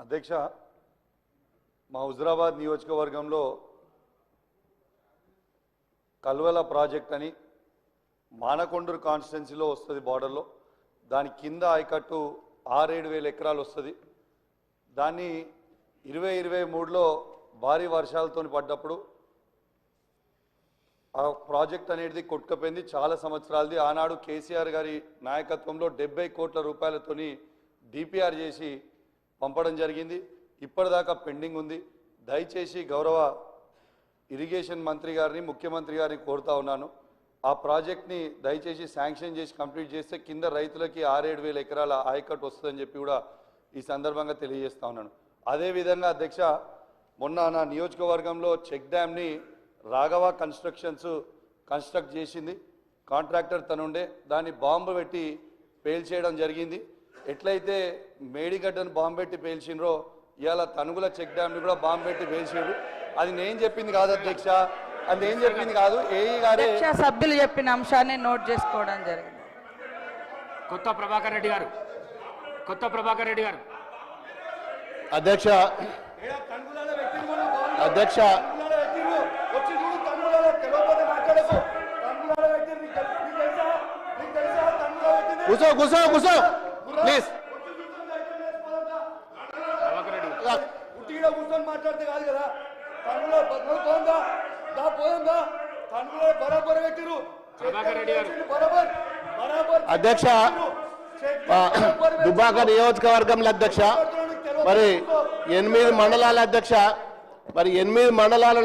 అధ్యక్ష మా హుజరాబాద్ నియోజకవర్గంలో కల్వల ప్రాజెక్ట్ అని మానకొండూరు కాన్స్టిట్యున్సీలో వస్తుంది బార్డర్లో. దాని కింద ఆయకట్టు ఆరేడు వేల ఎకరాలు వస్తుంది. దాన్ని ఇరవై ఇరవై మూడులో భారీ వర్షాలతో పడ్డప్పుడు ఆ ప్రాజెక్ట్ అనేది కొట్టుకపోయింది. చాలా సంవత్సరాలది. ఆనాడు కేసీఆర్ గారి నాయకత్వంలో డెబ్బై కోట్ల రూపాయలతోని డిపిఆర్ చేసి పంపడం జరిగింది. ఇప్పటిదాకా పెండింగ్ ఉంది. దయచేసి గౌరవ ఇరిగేషన్ మంత్రి గారిని ముఖ్యమంత్రి గారిని కోరుతా ఉన్నాను. ఆ ప్రాజెక్ట్ని దయచేసి శాంక్షన్ చేసి కంప్లీట్ చేస్తే కింద రైతులకి ఆరేడు వేల ఎకరాల ఆయకట్టు వస్తుందని చెప్పి కూడా ఈ సందర్భంగా తెలియజేస్తా ఉన్నాను. అదేవిధంగా అధ్యక్ష మొన్న నా నియోజకవర్గంలో చెక్ డ్యామ్ని రాఘవ కన్స్ట్రక్షన్స్ కన్స్ట్రక్ట్ చేసింది. కాంట్రాక్టర్ తనుండే. దాన్ని బాంబు పెట్టి పేల్చేయడం జరిగింది. ఎట్లయితే మేడిగడ్డను బాంబు పెట్టి పేల్చిండ్రో ఇవాళ తనుగుల చెక్ డ్యామ్ని కూడా బాంబు పెట్టి పేల్చిండ్రు. అది నేను చెప్పింది కాదు అధ్యక్ష. అది నేను చెప్పింది కాదు ఏఈ గారే అధ్యక్ష సభ్యులు చెప్పిన అంశాన్ని నోట్ చేసుకోవడం జరిగింది. కొత్త ప్రభాకర్ రెడ్డి గారు. కొత్త ప్రభాకర్ రెడ్డి గారు. అధ్యక్ష అధ్యక్ష. కూర్చో కూర్చో కూర్చో ప్లీజ్. ఉట్టిగా కూర్చొని మాట్లాడితే కాదు కదా తనుగులో బ- పోందా దా పోయిందా తనుగులో బరాబర్ పెట్టిరు అధ్యక్ష ఆ, దుబ్బాక నియోజకవర్గంలో అధ్యక్ష మరి ఎనిమిది మండలాల అధ్యక్ష మరి ఎనిమిది మండలాలలో